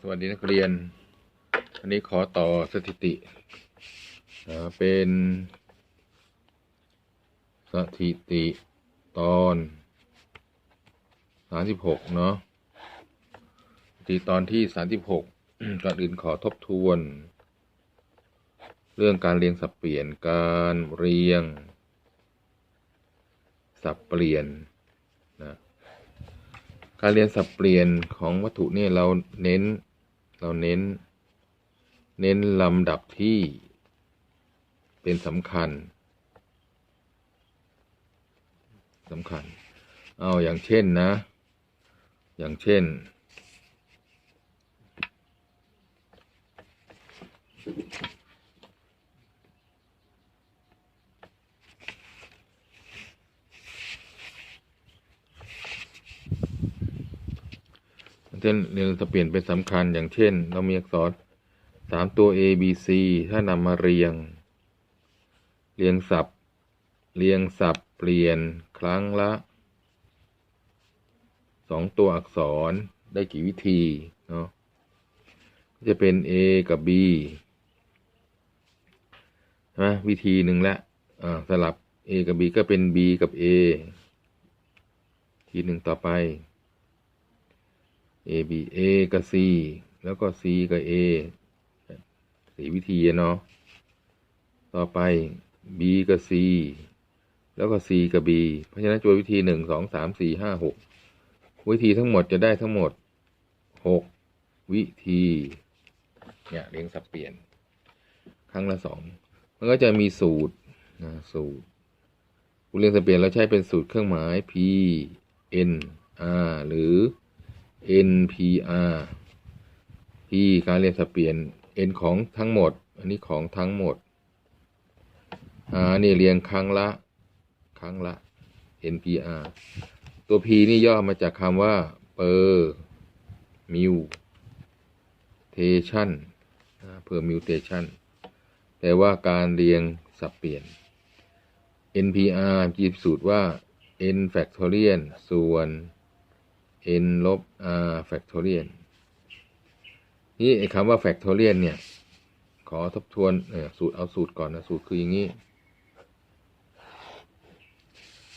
สวัสดีนักเรียน อันนี้ขอต่อสถิติเป็นสถิติตอนสามสิบหกเนาะสถิติตอนที่สามสิบหกก่อนอื่นขอทบทวน เรื่องการเรียงสับเปลี่ยนการเรียง สับเปลี่ยน การเรียนสับเปลี่ยนของวัตถุเนี่ยเราเน้น เราเน้น เน้นลำดับที่เป็นสำคัญสำคัญ เอาอย่างเช่นนะ อย่างเช่น เช่นเรียนสับเปลี่ยนเป็นสำคัญอย่างเช่น เรามีอักษรสามตัว A B C ถ้านำมาเรียง เรียงสับ เรียงสับเปลี่ยนครั้งละสองตัวอักษรได้กี่วิธีเนาะจะเป็น A กับ B ใช่ไหมวิธีหนึ่งละสลับ A กับ B ก็เป็น B กับ A ทีหนึ่งต่อไป A B A กับ C แล้วก็ C กับ A สี่วิธีเนาะ ต่อไป B กับ C แล้วก็ C กับ B เพราะฉะนั้นจทย์วิธีหนึ่งสองสามสี่ห้าหกวิธีทั้งหมดจะได้ทั้งหมดหกวิธี เนี่ยเรียงสับเปลี่ยน ครั้งละสองมันก็จะมีสูตรนะสูตรกูเรียงสับเปลี่ยนเราใช้เป็นสูตรเครื่องหมาย P N R หรือ NPR P การเรียนสับเปลี่ยน N ของทั้งหมด อันนี้ของทั้งหมด R นี่เรียงครั้งละ ครั้งละ NPR ตัว P นี่ย่อมาจากคำว่า per mutation per mutation แปลว่าการเรียงสับเปลี่ยน NPR จีบสูตรว่า n factorial ส่วน n ลบ r factorial นี่ไอ้คำว่า factorial เนี่ย ขอทบทวนเออสูตรเอาสูตรก่อนนะ สูตรคืออย่างนี้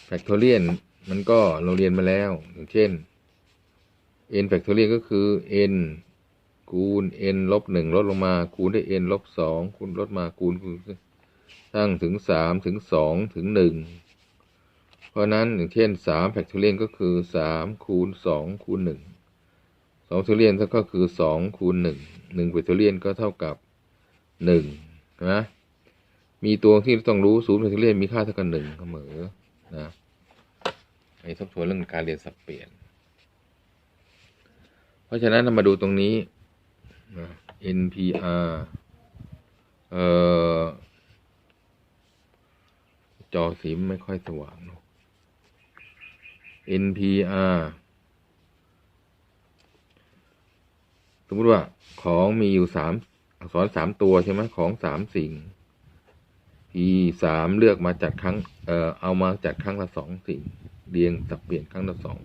factorial มันก็เราเรียนมาแล้ว อย่างเช่น n factorial ก็คือ n คูณ n ลบหนึ่งลดลงมา คูณด้วย n ลบสองคูณลดมาคูณคูณตั้งถึงสามถึงสองถึงหนึ่ง เพราะนั้นอย่างเช่นสามแฟกทอเรียนก็คือสามคูณสองคูณหนึ่งสองแฟกทอเรียนก็คือสองคูณหนึ่งหนึ่งแฟกทอเรียนก็เท่ากับหนึ่งนะมีตัวที่ต้องรู้ศูนย์แฟกทอเรียนมีค่าเท่ากับหนึ่งเสมอนะไอ้ทบทวนเรื่องการเรียนสับเปลี่ยน เพราะฉะนั้นเรามาดูตรงนี้นะ NPR เอ่อจอสีไม่ค่อยสว่างเนอะ NPR สมมติว่าของมีอยู่สามอักษรสามตัวใช่ไหมของสามสิ่ง P สามเลือกมาจัดครั้ง เอ่อ เอามาจัดครั้งละสองสิ่ง เรียงสับเปลี่ยนครั้งละสอง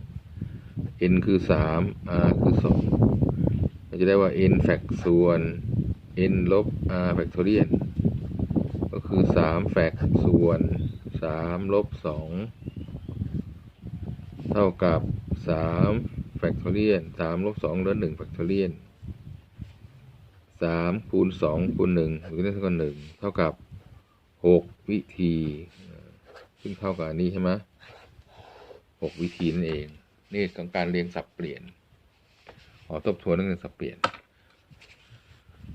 N คือสาม R คือสองเราจะได้ว่า N แฟกส่วน N ลบ R แฟกทอเรียนก็คือสามแฟกส่วนสามลบสอง เท่ากับสามแฟกทอเรียนสามลบสองเหลือหนึ่งแฟกทอเรียนสามคูณสองคูณหนึ่งหรือได้เท่ากับหนึ่งเท่ากับหกวิธี ซึ่งเท่ากับอันนี้ใช่ไหมหกวิธีนั่นเอง นี่ของการเรียงสับเปลี่ยนขอทบทวนเรื่องสับเปลี่ยน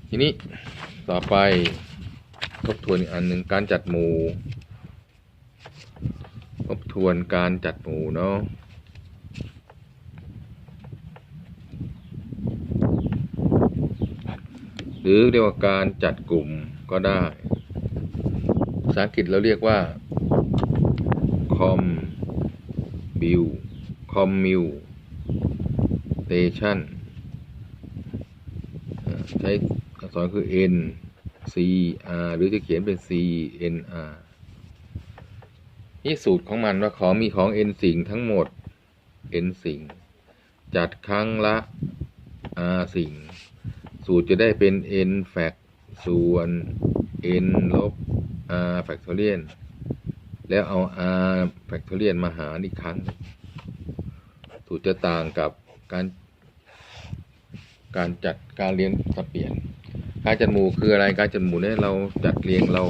ทีนี้ต่อไปทบทวนอีกอันหนึ่งการจัดหมู่ทบทวนการจัดหมู่เนาะ หรือเรียกว่าการจัดกลุ่มก็ได้ ภาษาอังกฤษเราเรียกว่า com bill commutation ใช้อักษรคือ n c r หรือจะเขียนเป็น c n r นี่สูตรของมันว่าของมีของ n สิ่งทั้งหมด n สิ่ง จัดครั้งละ r สิ่ง สูตรจะได้เป็น n แฟกส่วน n ลบ r แฟกทอเรียนแล้วเอา r แฟกทอเรียนมาหารอีกครั้ง สูตรจะต่างกับการการจัดการเรียงสับเปลี่ยน การจัดหมู่คืออะไรการจัดหมู่เนี่ยเราจัดเรียงเรา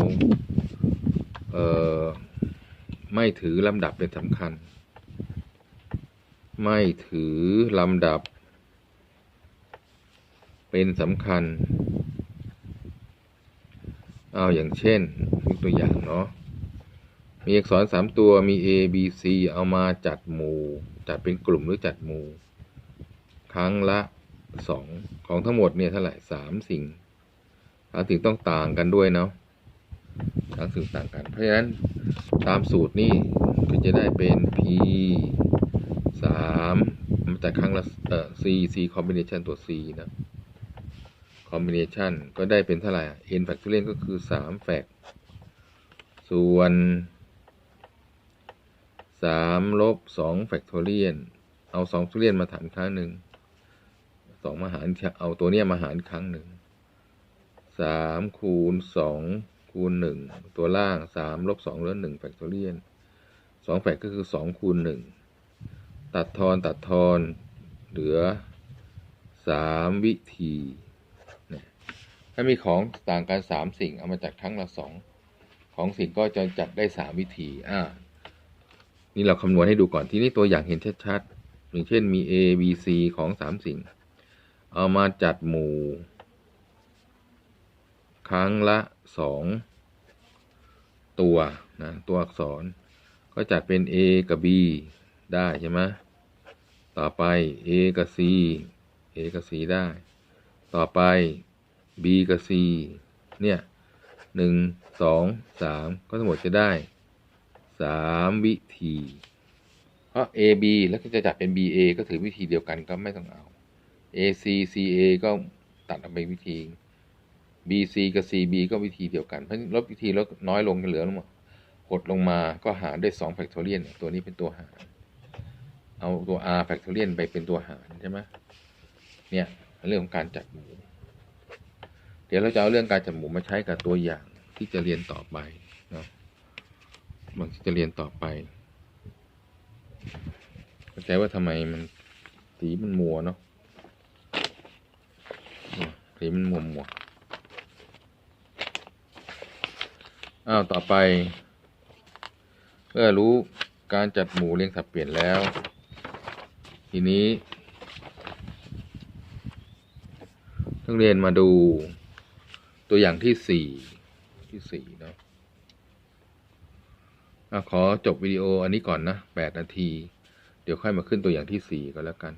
เอ่อไม่ถือลำดับเป็นสำคัญ ไม่ถือลำดับ เป็นสำคัญ เอาอย่างเช่นยกตัวอย่างเนาะมีอักษรสามตัวมี A B C เอามาจัดหมู่ จัดเป็นกลุ่มหรือจัดหมู่ ครั้งละสองของทั้งหมดเนี่ยเท่าไหร่สามสิ่งสามสิ่งต้องต่างกันด้วยเนาะสามสิ่งต่างกัน เพราะฉะนั้นตามสูตรนี่ก็จะได้เป็น P สามมาจากครั้งละเอ่อ C C combination ตัว C นะ combination ก็ได้เป็นเท่าไหร่อะ n factorial ก็คือสามแฟกส่วนสามลบสองแฟกทอเรียนเอาสองแฟกทอเรียนมาหารครั้งหนึ่งสองมาหารเอาตัวเนี้ยมาหารครั้งหนึ่งสามคูณสองคูณหนึ่งตัวล่างสามลบสองเหลือหนึ่งแฟกทอเรียนสองแฟกก็คือสองคูณหนึ่งตัดทอนตัดทอนเหลือสามวิธี ถ้ามีของต่างกันสามสิ่ง เอามาจากครั้งละสองของสิ่งก็จะจัดได้สามวิธี อ่า นี่เราคำนวณให้ดูก่อนที่นี่ตัวอย่างเห็นชัดๆอย่างเช่นมี A B C ของสามสิ่ง เอามาจัดหมู่ ครั้งละสองตัวนะตัวอักษร ก็จัดเป็น A กับ B ได้ใช่ไหมต่อไป A กับ C A กับ C ได้ ต่อไป B กับ C เนี่ยหนึ่งสองสามก็ทั้งหมดจะได้สามวิธี เพราะ A B แล้วก็จะจัดเป็น B A ก็ถือวิธีเดียวกันก็ไม่ต้องเอา A C C A ก็ตัดออกไปวิธี B C กับ C B ก็วิธีเดียวกัน เพราะลดวิธีลดน้อยลงเหลือลงมาหดลงมาก็หารด้วย2 factorial เนี่ยตัวนี้เป็นตัวหาร เอาตัว r factorial ไปเป็นตัวหารใช่ไหมเนี่ย เรื่องของการจัดหมู่ เดี๋ยวเราจะเอาเรื่องการจัดหมู่มาใช้กับตัวอย่างที่จะเรียนต่อไปนะบางทีจะเรียนต่อไปเข้าใจว่าทำไมมันสีมันมัวเนาะสีมันมัวมัวอ้าวต่อไป เมื่อรู้การจัดหมู่เรียงสับเปลี่ยนแล้ว ทีนี้นักเรียนมาดู ตัวอย่างที่สี่ที่สี่เนาะขอจบวิดีโออันนี้ก่อนนะแปดนาที เดี๋ยวค่อยมาขึ้นตัวอย่างที่สี่ก็แล้วกัน